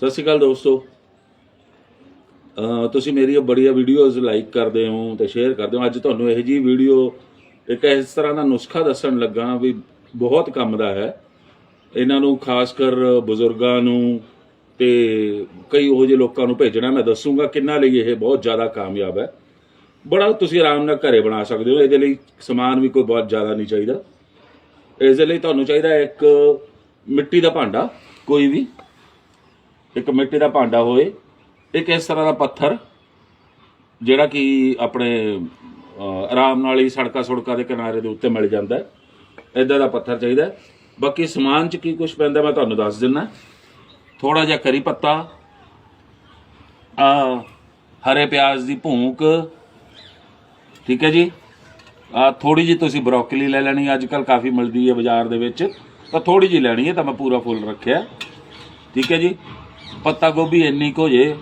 ਸਤਿ ਸ਼੍ਰੀ ਅਕਾਲ ਦੋਸਤੋ। ਤੁਸੀਂ ਮੇਰੀਆਂ ਬੜੀਆਂ ਵੀਡੀਓਜ਼ ਲਾਈਕ ਕਰਦੇ ਹੋ ਤੇ ਸ਼ੇਅਰ ਕਰਦੇ ਹੋ। ਅੱਜ ਤੁਹਾਨੂੰ ਇਹ ਜੀ ਵੀਡੀਓ ਇੱਕ ਇਸ ਤਰ੍ਹਾਂ ਦਾ ਨੁਸਖਾ ਦੱਸਣ ਲੱਗਾ ਵੀ ਬਹੁਤ ਕੰਮ ਦਾ ਹੈ। ਇਹਨਾਂ ਨੂੰ ਖਾਸ ਕਰ ਬਜ਼ੁਰਗਾਂ ਨੂੰ ਤੇ ਕਈ ਉਹ ਜਿਹੇ ਲੋਕਾਂ ਨੂੰ ਭੇਜਣਾ, ਮੈਂ ਦੱਸੂਗਾ ਕਿੰਨਾ ਲਈ ਇਹ ਬਹੁਤ ਜ਼ਿਆਦਾ ਕਾਮਯਾਬ ਹੈ। ਬੜਾ ਤੁਸੀਂ ਆਰਾਮ ਨਾਲ ਘਰੇ ਬਣਾ ਸਕਦੇ ਹੋ। ਇਹਦੇ ਲਈ ਸਮਾਨ ਵੀ ਕੋਈ ਬਹੁਤ ਜ਼ਿਆਦਾ ਨਹੀਂ ਚਾਹੀਦਾ। ਇਸ ਦੇ ਲਈ ਤੁਹਾਨੂੰ ਚਾਹੀਦਾ ਇੱਕ ਮਿੱਟੀ ਦਾ ਭਾਂਡਾ, ਕੋਈ ਵੀ। ਇੱਕ ਮਿੱਟੀ ਦਾ ਭਾਂਡਾ ਹੋਏ, ਇੱਕ ਇਸ ਤਰ੍ਹਾਂ ਦਾ ਪੱਥਰ, ਜਿਹੜਾ ਕਿ ਆਪਣੇ ਆਰਾਮ ਨਾਲ ਹੀ ਸੜਕਾਂ ਸੁੜਕਾਂ ਦੇ ਕਿਨਾਰੇ ਦੇ ਉੱਤੇ ਮਿਲ ਜਾਂਦਾ ਹੈ। ਇਦਾਂ ਦਾ ਪੱਥਰ ਚਾਹੀਦਾ ਬਾਕੀ ਸਮਾਨ 'ਚ ਕੀ ਕੁਝ ਪੈਂਦਾ ਮੈਂ ਤੁਹਾਨੂੰ ਦੱਸ ਦਿੰਦਾ। ਥੋੜਾ ਜਿਹਾ ਕਰੀ ਪੱਤਾ, ਆ ਹਰੇ ਪਿਆਜ਼ ਦੀ ਭੂੰਕ, ਠੀਕ ਹੈ ਜੀ। ਆ ਥੋੜੀ ਜੀ ਤੁਸੀਂ ਬਰੋਕਲੀ ਲੈ ਲੈਣੀ ਅੱਜ ਕੱਲ ਕਾਫੀ ਮਿਲਦੀ ਹੈ ਬਾਜ਼ਾਰ ਦੇ ਵਿੱਚ। ਤਾਂ ਥੋੜੀ ਜੀ ਲੈਣੀ ਹੈ ਤਾਂ ਮੈਂ ਪੂਰਾ ਫੁੱਲ ਰੱਖਿਆ। ਠੀਕ ਹੈ ਜੀ। ਪੱਤਾ ਗੋਭੀ ਇੰਨੀ ਕੁ ਹੋ ਜੇ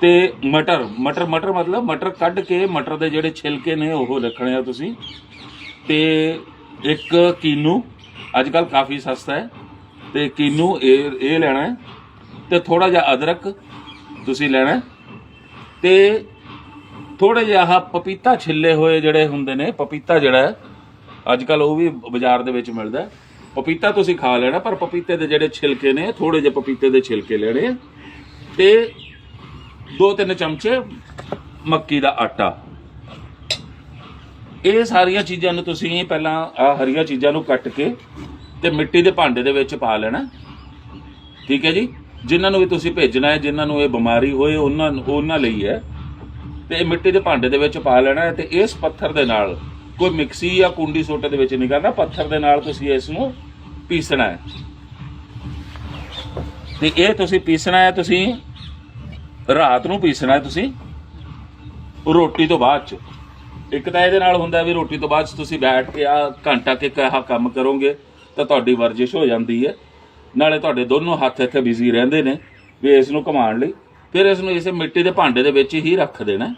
ਤੇ ਮਟਰ ਮਟਰ ਮਟਰ ਮਤਲਬ ਮਟਰ ਕੱਢ ਕੇ ਮਟਰ ਦੇ ਜਿਹੜੇ ਛਿਲਕੇ ਨੇ ਉਹ ਰੱਖਣੇ ਆ ਤੁਸੀਂ ਤੇ ਇੱਕ ਕੀਨੂ ਅੱਜ ਕੱਲ ਕਾਫੀ ਸਸਤਾ ਹੈ ਤੇ ਕੀਨੂ ਇਹ ਇਹ ਲੈਣਾ ਹੈ ਤੇ ਥੋੜਾ ਜਿਹਾ ਅਦਰਕ ਤੁਸੀਂ ਲੈਣਾ ਹੈ ਤੇ ਥੋੜੇ ਜਿਹਾ ਆਹ ਪਪੀਤਾ ਛਿੱਲੇ ਹੋਏ ਜਿਹੜੇ ਹੁੰਦੇ ਨੇ ਪਪੀਤਾ ਜਿਹੜਾ ਅੱਜ ਕੱਲ ਉਹ ਵੀ ਬਾਜ਼ਾਰ ਦੇ ਵਿੱਚ ਮਿਲਦਾ ਹੈ। ਪਪੀਤਾ ਤੁਸੀਂ ਖਾ ਲੈਣਾ, ਪਰ ਪਪੀਤੇ ਦੇ ਜਿਹੜੇ ਛਿਲਕੇ ਨੇ ਥੋੜੇ ਜਿਹੇ ਪਪੀਤੇ ਦੇ ਛਿਲਕੇ ਲੈਣੇ ਆ। ਤੇ ਦੋ ਤਿੰਨ ਚਮਚੇ ਮੱਕੀ ਦਾ ਆਟਾ। ਇਹ ਸਾਰੀਆਂ ਚੀਜ਼ਾਂ ਨੂੰ ਤੁਸੀਂ ਪਹਿਲਾਂ ਆ ਹਰੀਆਂ ਚੀਜ਼ਾਂ ਨੂੰ ਕੱਟ ਕੇ ਤੇ ਮਿੱਟੀ ਦੇ ਭਾਂਡੇ ਦੇ ਵਿੱਚ ਪਾ ਲੈਣਾ। ਠੀਕ ਹੈ ਜੀ? ਜਿਨ੍ਹਾਂ ਨੂੰ ਵੀ ਤੁਸੀਂ ਭੇਜਣਾ ਹੈ, ਜਿਨ੍ਹਾਂ ਨੂੰ ਇਹ ਬਿਮਾਰੀ ਹੋਏ, ਉਹਨਾਂ ਉਹਨਾਂ ਲਈ ਹੈ। ਤੇ ਇਹ ਮਿੱਟੀ ਦੇ ਭਾਂਡੇ ਦੇ ਵਿੱਚ ਪਾ ਲੈਣਾ ਹੈ ਤੇ ਇਸ ਪੱਥਰ ਦੇ ਨਾਲ ਕੋਈ ਮਿਕਸੀ ਜਾਂ ਕੁੰਡੀ ਸੋਟੇ ਦੇ ਵਿੱਚ ਨਹੀਂ ਕਰਨਾ, ਪੱਥਰ ਦੇ ਨਾਲ ਤੁਸੀਂ ਇਸ ਨੂੰ ਪੀਸਣਾ ਹੈ। ਤੇ ਇਹ ਤੁਸੀਂ ਪੀਸਣਾ ਹੈ, ਤੁਸੀਂ ਰਾਤ ਨੂੰ ਪੀਸਣਾ ਹੈ ਤੁਸੀਂ ਰੋਟੀ ਤੋਂ ਬਾਅਦ ਚ। ਇੱਕ ਤਾਂ ਇਹਦੇ ਨਾਲ ਹੁੰਦਾ ਵੀ ਰੋਟੀ ਤੋਂ ਬਾਅਦ 'ਚ ਤੁਸੀਂ ਬੈਠ ਕੇ ਆ ਘੰਟਾ ਕਿ ਆਹ ਕੰਮ ਕਰੋਗੇ, ਤਾਂ ਤੁਹਾਡੀ ਵਰਜਿਸ਼ ਹੋ ਜਾਂਦੀ ਹੈ। ਨਾਲੇ ਤੁਹਾਡੇ ਦੋਨੋਂ ਹੱਥ ਇੱਥੇ ਬਿਜ਼ੀ ਰਹਿੰਦੇ ਨੇ, ਵੀ ਇਸ ਨੂੰ ਘੁਮਾਉਣ ਲਈ। ਫਿਰ ਇਸ ਨੂੰ ਇਸੇ ਮਿੱਟੀ ਦੇ ਭਾਂਡੇ ਦੇ ਵਿੱਚ ਹੀ ਰੱਖ ਦੇਣਾ।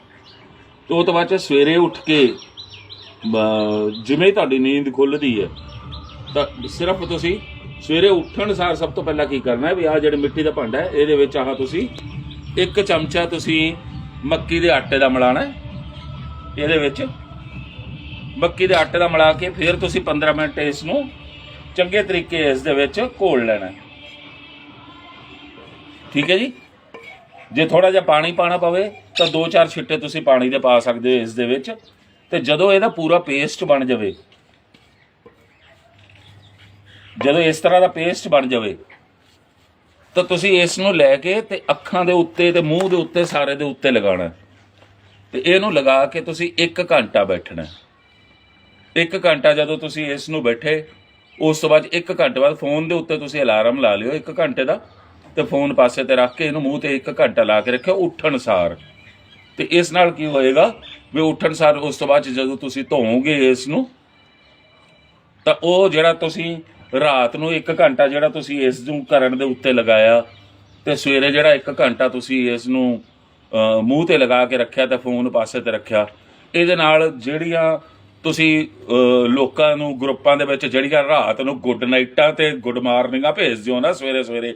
ਤੇ ਉਹ ਤੋਂ ਬਾਅਦ 'ਚ ਸਵੇਰੇ ਉੱਠ ਕੇ ਜਿਵੇਂ ਤੁਹਾਡੀ ਨੀਂਦ ਖੁੱਲਦੀ ਹੈ ਤਾਂ ਸਿਰਫ ਤੁਸੀਂ ਸਵੇਰੇ ਉੱਠਣ ਸਾਰ ਸਭ ਤੋਂ ਪਹਿਲਾਂ ਕੀ ਕਰਨਾ ਹੈ ਵੀ ਆਹ ਜਿਹੜੇ ਮਿੱਟੀ ਦਾ ਭਾਂਡਾ ਹੈ, ਇਹਦੇ ਵਿੱਚ ਆਹ ਤੁਸੀਂ ਇੱਕ ਚਮਚਾ ਤੁਸੀਂ ਮੱਕੀ ਦੇ ਆਟੇ ਦਾ ਮਿਲਾਣਾ ਹੈ। ਇਹਦੇ ਵਿੱਚ ਮੱਕੀ ਦੇ ਆਟੇ ਦਾ ਮਿਲਾ ਕੇ ਫਿਰ ਤੁਸੀਂ 15 ਮਿੰਟ ਇਸ ਨੂੰ ਚੰਗੇ ਤਰੀਕੇ ਇਸ ਦੇ ਵਿੱਚ ਘੋਲ ਲੈਣਾ ਠੀਕ ਹੈ ਜੀ? ਜੇ ਥੋੜਾ ਜਿਹਾ ਪਾਣੀ ਪਾਣਾ ਪਵੇ ਤਾਂ 2-4 ਛਿੱਟੇ ਤੁਸੀਂ ਪਾਣੀ ਦੇ ਪਾ ਸਕਦੇ ਹੋ ਇਸ ਦੇ ਵਿੱਚ ਤੇ ਜਦੋਂ ਇਹਦਾ ਪੂਰਾ ਪੇਸਟ ਬਣ ਜਾਵੇ ਜਦੋਂ ਇਸ ਤਰ੍ਹਾਂ ਦਾ ਪੇਸਟ ਬਣ ਜਾਵੇ, ਤਾਂ ਤੁਸੀਂ ਇਸ ਨੂੰ ਲੈ ਕੇ ਤੇ ਅੱਖਾਂ ਦੇ ਉੱਤੇ ਤੇ ਮੂੰਹ ਦੇ ਉੱਤੇ ਸਾਰੇ ਦੇ ਉੱਤੇ ਲਗਾਉਣਾ ਹੈ। ਤੇ ਇਹਨੂੰ ਲਗਾ ਕੇ ਤੁਸੀਂ 1 ਘੰਟਾ ਬੈਠਣਾ ਹੈ। ਇੱਕ ਘੰਟਾ ਜਦੋਂ ਤੁਸੀਂ ਇਸ ਨੂੰ ਬੈਠੇ, ਉਸ ਤੋਂ ਬਾਅਦ 1 ਘੰਟੇ ਬਾਅਦ ਫੋਨ ਦੇ ਉੱਤੇ ਤੁਸੀਂ ਅਲਾਰਮ ਲਾ ਲਿਓ 1 ਘੰਟੇ ਦਾ, ਤੇ ਫੋਨ ਪਾਸੇ ਤੇ ਰੱਖ ਕੇ ਇਹਨੂੰ ਮੂੰਹ ਤੇ 1 ਘੰਟਾ ਲਾ ਕੇ ਰੱਖਿਓ, ਉੱਠਣ ਸਾਰ ਤੇ ਇਸ ਨਾਲ ਕੀ ਹੋਏਗਾ ਵੀ ਉੱਠਣ ਸਾਰ ਉਸ ਤੋਂ ਬਾਅਦ ਜਦੋਂ ਤੁਸੀਂ ਧੋਵੋਗੇ ਇਸ ਨੂੰ, ਤਾਂ ਉਹ ਜਿਹੜਾ ਤੁਸੀਂ ਰਾਤ ਨੂੰ 1 ਘੰਟਾ ਜਿਹੜਾ ਤੁਸੀਂ ਇਸ ਨੂੰ ਕਰਨ ਦੇ ਉੱਤੇ ਲਗਾਇਆ ਤੇ ਸਵੇਰੇ ਜਿਹੜਾ 1 ਘੰਟਾ ਤੁਸੀਂ ਇਸ ਨੂੰ ਮੂੰਹ ਤੇ ਲਗਾ ਕੇ ਰੱਖਿਆ ਤੇ ਫੋਨ ਪਾਸੇ ਤੇ ਰੱਖਿਆ। ਇਹਦੇ ਨਾਲ ਜਿਹੜੀਆਂ ਤੁਸੀਂ ਲੋਕਾਂ ਨੂੰ, ਗਰੁੱਪਾਂ ਦੇ ਵਿੱਚ ਜਿਹੜੀਆਂ ਰਾਤ ਨੂੰ ਗੁੱਡ ਨਾਈਟਾਂ ਤੇ ਗੁੱਡ ਮਾਰਨਿੰਗਾਂ ਭੇਜਦੇ ਹੋ ਨਾ ਸਵੇਰੇ ਸਵੇਰੇ,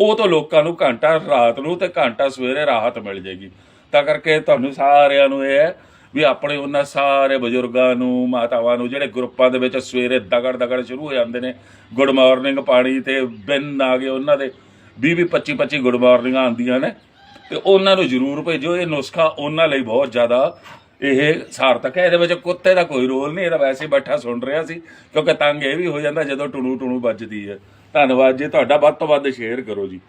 ਉਹ ਤੋਂ ਲੋਕਾਂ ਨੂੰ ਘੰਟਾ ਰਾਤ ਨੂੰ ਤੇ ਘੰਟਾ ਸਵੇਰੇ ਰਾਹਤ ਮਿਲ ਜੇਗੀ। ਤਾਂ ਕਰਕੇ ਤੁਹਾਨੂੰ ਸਾਰਿਆਂ ਨੂੰ ਇਹ ਹੈ ਵੀ ਆਪਣੇ ਉਹਨਾਂ ਸਾਰੇ ਬਜ਼ੁਰਗਾਂ ਨੂੰ, ਮਾਤਾਵਾਂ ਨੂੰ, ਜਿਹੜੇ ਗਰੁੱਪਾਂ ਦੇ ਵਿੱਚ ਸਵੇਰੇ ਦਗੜ ਦਗੜ ਸ਼ੁਰੂ ਹੋ ਜਾਂਦੇ ਨੇ, ਗੁੱਡ ਮਾਰਨਿੰਗ ਪਾਣੀ ਤੇ ਬਿਨ ਆ ਗਏ ਉਹਨਾਂ ਦੇ 20 20 25 25 ਗੁੱਡ ਮਾਰਨਿੰਗਾਂ ਆਉਂਦੀਆਂ ਨੇ, ਤੇ ਉਹਨਾਂ ਨੂੰ ਜ਼ਰੂਰ ਭੇਜੋ, ਇਹ ਨੁਸਖਾ ਉਹਨਾਂ ਲਈ ਬਹੁਤ ਜ਼ਿਆਦਾ ਇਹ ਸਾਰਥਕ ਹੈ। ਇਹਦੇ ਵਿੱਚ ਕੁੱਤੇ ਦਾ ਕੋਈ ਰੋਲ ਨਹੀਂ ਇਹਦਾ ਵੈਸੇ ਬੈਠਾ ਸੁਣ ਰਿਹਾ ਸੀ, ਕਿਉਂਕਿ ਤੰਗ ਇਹ ਵੀ ਹੋ ਜਾਂਦਾ ਜਦੋਂ ਟੁਣੂ ਟੁਣੂ ਵੱਜਦੀ ਹੈ। ਧੰਨਵਾਦ ਜੀ, ਤੁਹਾਡਾ ਵੱਧ ਤੋਂ ਵੱਧ ਸ਼ੇਅਰ ਕਰੋ ਜੀ।